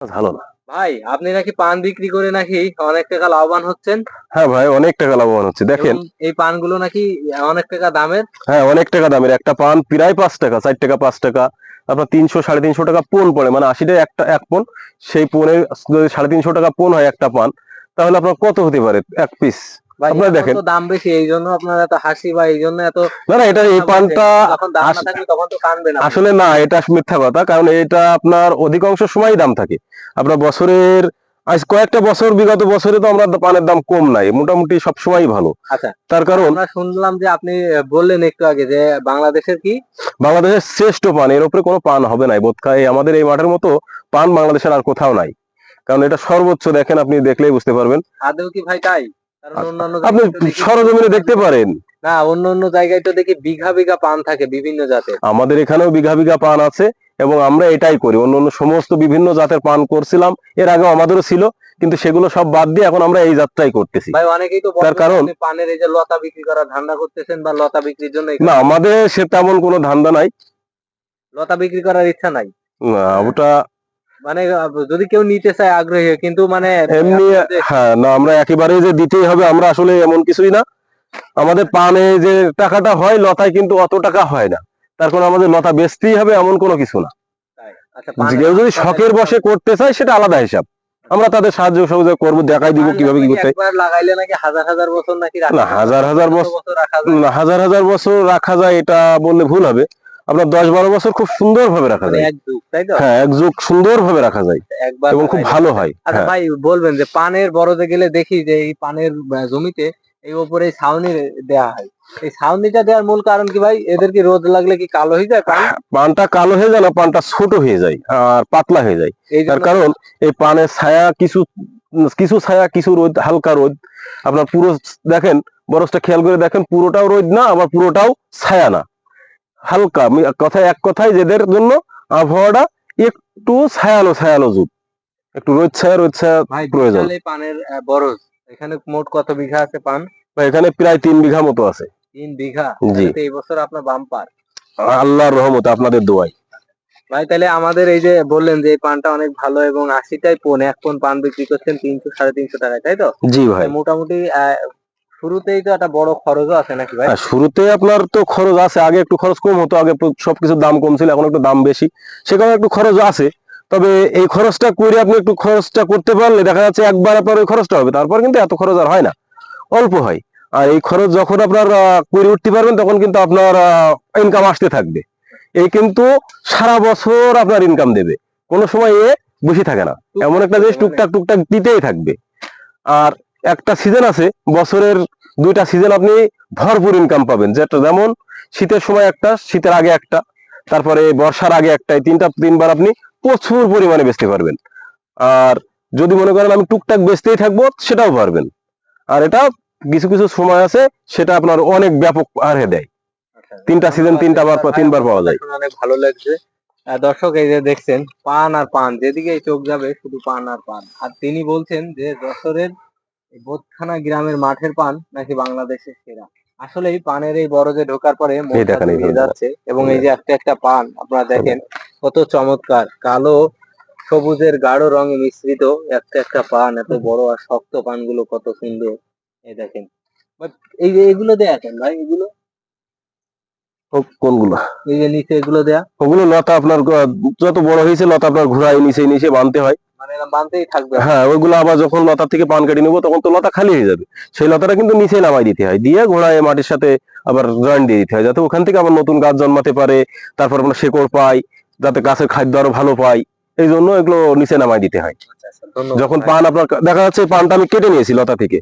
ভালো না। ভাই আপনি নাকি পান বিক্রি করে নাকি অনেক টাকা লাভবান হচ্ছেন? হ্যাঁ ভাই অনেক টাকা লাভবান হচ্ছে দেখেন। এই পানগুলো নাকি অনেক টাকা দামের? হ্যাঁ অনেক টাকা দামের। একটা পান প্রায় পাঁচ টাকা চার টাকা পাঁচ টাকা আপনার তিনশো সাড়ে তিনশো টাকা পোন পড়ে মানে আশি টাকা একটা এক পোন। সেই পোনের যদি সাড়ে তিনশো টাকা পোন হয় একটা পান তাহলে আপনার কত হতে পারে? এক পিস আপনারা দেখেন। দাম বেশি এই জন্য আপনার এত হাসি বা এই জন্য এত না না এটা এই পানটা যখন দাম না আস- থাকবে তখন তো কানবে না আসলে না এটা মিথ্যা কথা কারণ এটা আপনার অধিকাংশ সময় দাম থাকে। আপনার বছরের আজ কয়েকটা বছর বিগত বছরে তো আমরা পানের দাম কম নাই মোটামুটি সব সময় ভালো। আচ্ছা। তার কারণ আমরা শুনলাম যে আপনি বললেন একটু আগে যে বাংলাদেশের কি? বাংলাদেশের শ্রেষ্ঠ পান এর উপরে কোনো পান হবে না বোধহয় আমাদের এই মাঠের মতো পান বাংলাদেশের আর কোথাও নাই। কারণ এটা সর্বোচ্চ দেখেন আপনি দেখলেই বুঝতে পারবেন। আদৌ কি ভাই তাই? আপনি জায়গায় সরজমিনে দেখতে পারেন। না অন্য অন্য জায়গায় তো দেখি বিঘা বিঘা পান থাকে বিভিন্ন জাতের। আমাদের এখানেও বিঘা বিঘা পান আছে এবং আমরা এটাই করি। অন্য অন্য সমস্ত বিভিন্ন জাতের পান করছিলাম। এর আগে আমাদেরও ছিল কিন্তু সেগুলো সব বাদ দিয়ে এখন আমরা এই যাত্রাই করতেছি। ভাই অনেকেই তো তার কারণ- পানের এই যে লতা বিক্রি করার ধান্দা করতেছেন বা লতা বিক্রির জন্য না আমাদের সে তেমন কোনো ধান্দা নাই। লতা বিক্রি করার ইচ্ছা নাই। না, ওটা মানে যদি কেউ নিতে চায় আগ্রহী কিন্তু মানে এমনি হ্যাঁ না আমরা একেবারে যে দিতেই হবে আমরা আসলে এমন কিছুই না। আমাদের পানে যে টাকাটা হয় লতায় কিন্তু অত টাকা হয় না। তার কারণ আমাদের লতা বেচতেই হবে এমন কোনো কিছু না। আচ্ছা, কেউ যদি শখের বসে করতে চায় সেটা আলাদা হিসাব। আমরা তাদের সাহায্য সহযোগিতা করব দেখাই দিব কীভাবে কি করতে লাগাইলে নাকি হাজার হাজার বছর নাকি না হাজার হাজার বছর না, হাজার হাজার বছর রাখা যায় এটা বললে ভুল হবে। আপনার দশ বারো বছর খুব সুন্দর ভাবে রাখা মানে যায়। হ্যাঁ এক যুগ সুন্দর ভাবে রাখা যায় একবার এবং খুব ভালো হয় আচ্ছা হ্যাঁ। ভাই বলবেন যে পানের বরজে গেলে দেখি যে এই পানের জমিতে এই উপরে ছাউনি দেওয়া হয়। এই ছাউনিটা দেওয়ার মূল কারণ কি ভাই? এদের কি রোদ লাগলে কি কালো হয়ে যায় পান? পানটা কালো হয়ে যায় না পানটা ছোট হয়ে যায় আর পাতলা হয়ে যায়। এই তার কারণ এই পানের ছায়া কিছু কিছু ছায়া কিছু রোদ হালকা রোদ। আপনার পুরো দেখেন বরফটা খেয়াল করে দেখেন পুরোটাও রোদ না আবার পুরোটাও ছায়া না। হালকা কথায় এক কথায় যেদের জন্য আবহাওয়াটা একটু ছায়ালো ছায়ালো যুগ। একটু রোদ ছায়া রোদ ছায়া প্রয়োজন। পানের বরজ। এখানে মোট কত বিঘা আছে পান? এখানে প্রায় তিন বিঘা মতো আছে। তিন বিঘা? জি। এই বছর আপনার বাম্পার। আল্লাহর রহমত আপনাদের দোয়াই ভাই তাহলে আমাদের এই যে বললেন যে এই পানটা অনেক ভালো এবং আশিটাই পোন এক পোন পান বিক্রি করছেন তিনশো সাড়ে তিনশো টাকায় তাই তো? জি ভাই। মোটামুটি শুরুতেই তো একটা বড় খরচও আছে নাকি ভাই? আর শুরুতে আপনার তো খরচ আছে আগে একটু খরচ কম হতো আগে সবকিছুর দাম কম ছিল এখন একটু দাম বেশি। সেখানে একটু খরচ আছে তবে এই খরচটা করে আপনি একটু খরচটা করতে পারলে দেখা যাচ্ছে একবার আপনার ওই খরচটা হবে তারপর কিন্তু এত খরচ আর হয় না অল্প হয়। আর এই খরচ যখন আপনার করে উঠতে পারবেন তখন কিন্তু আপনার ইনকাম আসতে থাকবে। এই কিন্তু সারা বছর আপনার ইনকাম দেবে কোনো সময় এ বসে থাকে না। এমন একটা জিনিস টুকটাক টুকটাক দিতেই থাকবে। আর একটা সিজন আছে বছরের দুইটা সিজন আপনি ভরপুর ইনকাম পাবেন। যেটা যেমন শীতের সময় একটা শীতের আগে একটা তারপরে বর্ষার আগে একটা এই তিনটা তিনবার আপনি প্রচুর পরিমাণে বেচতে পারবেন। আর যদি মনে করেন আমি টুকটাক বেচতেই থাকব সেটাও পারবেন। আর এটা কিছু কিছু সময় আছে সেটা আপনার অনেক ব্যাপক আরে দেয়। আচ্ছা, তিনটা সিজন তিনটা বার তিনবার পাওয়া যায়। অনেক ভালো লাগছে। দর্শক এই যে দেখছেন পান আর পান যেদিকে চোখ যাবে শুধু পান আর পান। আর তিনি বলছেন যে যশোরের এই বোধখানা গ্রামের মাঠের পান নাকি বাংলাদেশের সেরা? আসলে এই পানের এই বরজে ঢোকার পরে। যাচ্ছে এবং এই যে একটা একটা পান আপনারা দেখেন কত চমৎকার। কালো সবুজের গাঢ় রঙে মিশ্রিত একটা একটা পান এত বড় আর শক্ত পানগুলো কত সুন্দর। এই দেখেন। বাট এই যে এগুলো দেখেন ভাই এগুলো? কোনগুলো? এই যে নিচে এগুলো দেয়া। ওগুলো লতা আপনার যত বড় হয়েছে লতা আপনার ঘুরাই নিচে নিচে বাঁধতে হয়। মানে হ্যাঁ ওইগুলো আবার যখন লতা থেকে পান কেটে নেব তখন তো লতা খালি হয়ে যাবে। সেই লতাটা কিন্তু নিচে নামাই দিতে হয়। দিয়ে ঘোড়ায় মাটির সাথে আবার জয়েন দিয়ে দিতে হয় যাতে ওখান থেকে আবার নতুন গাছ জন্মাতে পারে তারপর আমরা শেকড় পাই যাতে গাছের খাদ্য আরও ভালো পাই। এই জন্য এগুলো নিচে নামাই দিতে হয়। আচ্ছা, আচ্ছা, যখন পান আপনার দেখা যাচ্ছে পানটা আমি কেটে নিয়েছি লতা থেকে।